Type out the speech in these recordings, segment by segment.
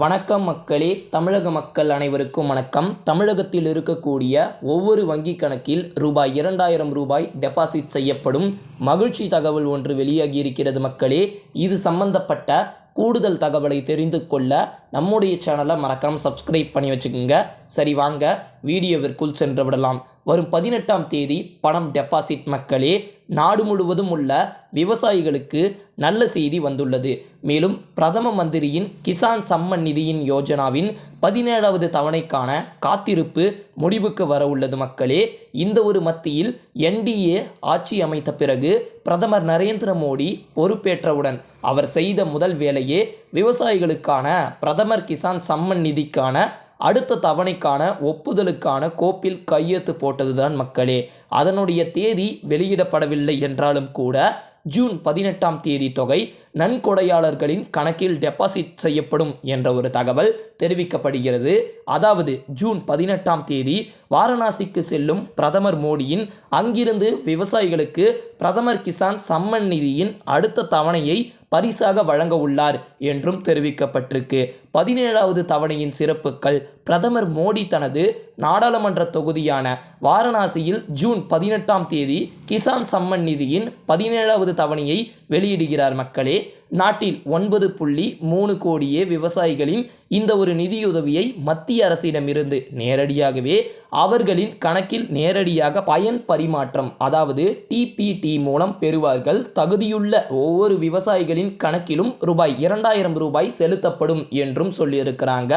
வணக்கம் மக்களே தமிழக மக்கள் அனைவருக்கும் வணக்கம். தமிழகத்தில் இருக்கக்கூடிய ஒவ்வொரு வங்கி கணக்கில் ரூபாய் இரண்டாயிரம் ரூபாய் டெபாசிட் செய்யப்படும் மகிழ்ச்சி தகவல் ஒன்று வெளியாகி இருக்கிறது மக்களே. இது சம்பந்தப்பட்ட கூடுதல் தகவலை தெரிந்து கொள்ள நம்முடைய சேனலை மறக்காமல் சப்ஸ்கிரைப் பண்ணி வச்சுக்கோங்க. சரி வாங்க வீடியோவிற்குள் சென்று விடலாம். வரும் பதினெட்டாம் தேதி பணம் டெபாசிட் மக்களே. நாடு முழுவதும் உள்ள விவசாயிகளுக்கு நல்ல செய்தி வந்துள்ளது. மேலும் பிரதம மந்திரியின் கிசான் சம்மன் நிதியின் யோஜனாவின் பதினேழாவது தவணைக்கான காத்திருப்பு முடிவுக்கு வர உள்ளது மக்களே. இந்த ஒரு மத்தியில் என்டிஏ ஆட்சி அமைத்த பிறகு பிரதமர் நரேந்திர மோடி பொறுப்பேற்றவுடன் அவர் செய்த முதல் வேலையே விவசாயிகளுக்கான பிரதமர் கிசான் சம்மன் நிதிக்கான அடுத்த தவணைக்கான ஒப்புதலுக்கான கோப்பில் கையெழுத்து போட்டதுதான் மக்களே. அதனுடைய தேதி வெளியிடப்படவில்லை என்றாலும் கூட ஜூன் பதினெட்டாம் தேதி தொகை நன்கொடையாளர்களின் கணக்கில் டெபாசிட் செய்யப்படும் என்ற ஒரு தகவல் தெரிவிக்கப்படுகிறது. அதாவது ஜூன் பதினெட்டாம் தேதி வாரணாசிக்கு செல்லும் பிரதமர் மோடியின் அங்கிருந்து விவசாயிகளுக்கு பிரதமர் கிசான் சம்மன் நிதியின் அடுத்த தவணையை பரிசாக வழங்க உள்ளார் என்றும் தெரிவிக்கப்பட்டிருக்கு. பதினேழாவது தவணையின் சிறப்புகள் பிரதமர் மோடி தனது நாடாளுமன்ற தொகுதியான வாரணாசியில் ஜூன் பதினெட்டாம் தேதி கிசான் சம்மன் நிதியின் பதினேழாவது தவணையை வெளியிடுகிறார் மக்களே. நாட்டில் ஒன்பது புள்ளி மூணு கோடியே விவசாயிகளின் இந்த ஒரு நிதியுதவியை மத்திய அரசிடமிருந்து நேரடியாகவே அவர்களின் கணக்கில் நேரடியாக பயன் பரிமாற்றம் அதாவது டிபிடி மூலம் பெறுவார்கள். தகுதியுள்ள ஒவ்வொரு விவசாயிகளின் கணக்கிலும் ரூபாய் இரண்டாயிரம் ரூபாய் செலுத்தப்படும் என்றும் சொல்லியிருக்கிறாங்க.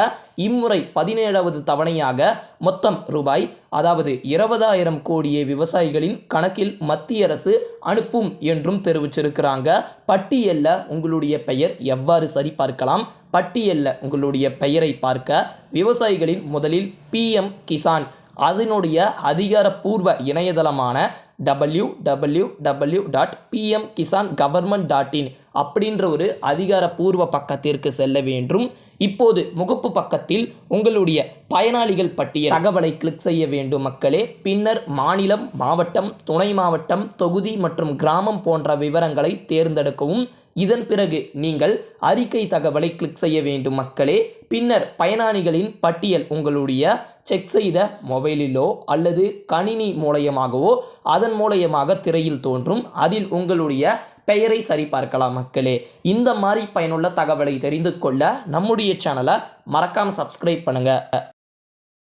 இம்முறை பதினேழாவது தவணையாக மொத்தம் ரூபாய் அதாவது இருபதாயிரம் கோடியே விவசாயிகளின் கணக்கில் மத்திய அரசு அனுப்பும் என்றும் தெரிவிச்சிருக்கிறாங்க. பட்டியலில் உங்களுடைய பெயர் எவ்வாறு சரிபார்க்கலாம்? பட்டியலில் உங்களுடைய பெயரை பார்க்க விவசாயிகளின் முதலில் பிஎம் கிசான் அதனுடைய அதிகாரப்பூர்வ இணையதளமான W W W dot P M Kisan government dot in அப்படின்ற ஒரு அதிகாரப்பூர்வ பக்கத்திற்கு செல்ல வேண்டும். இப்போது முகப்பு பக்கத்தில் உங்களுடைய பயனாளிகள் பட்டியல் தகவலை கிளிக் செய்ய வேண்டும் மக்களே. பின்னர் மாநிலம் மாவட்டம் துணை மாவட்டம் தொகுதி மற்றும் கிராமம் போன்ற விவரங்களை தேர்ந்தெடுக்கவும். இதன் பிறகு நீங்கள் அறிக்கை தகவலை கிளிக் செய்ய வேண்டும் மக்களே. பின்னர் பயனாளிகளின் பட்டியல் உங்களுடைய செக் செய்த மொபைலிலோ அல்லது கணினி மூலயமாகவோ அதன் மூலயமாக திரையில் தோன்றும். அதில் உங்களுடைய பெயரை சரிபார்க்கலாம் மக்களே. இந்த மாதிரி பயனுள்ள தகவலை தெரிந்து கொள்ள நம்முடைய சேனலை மறக்காமல் சப்ஸ்கிரைப் பண்ணுங்கள்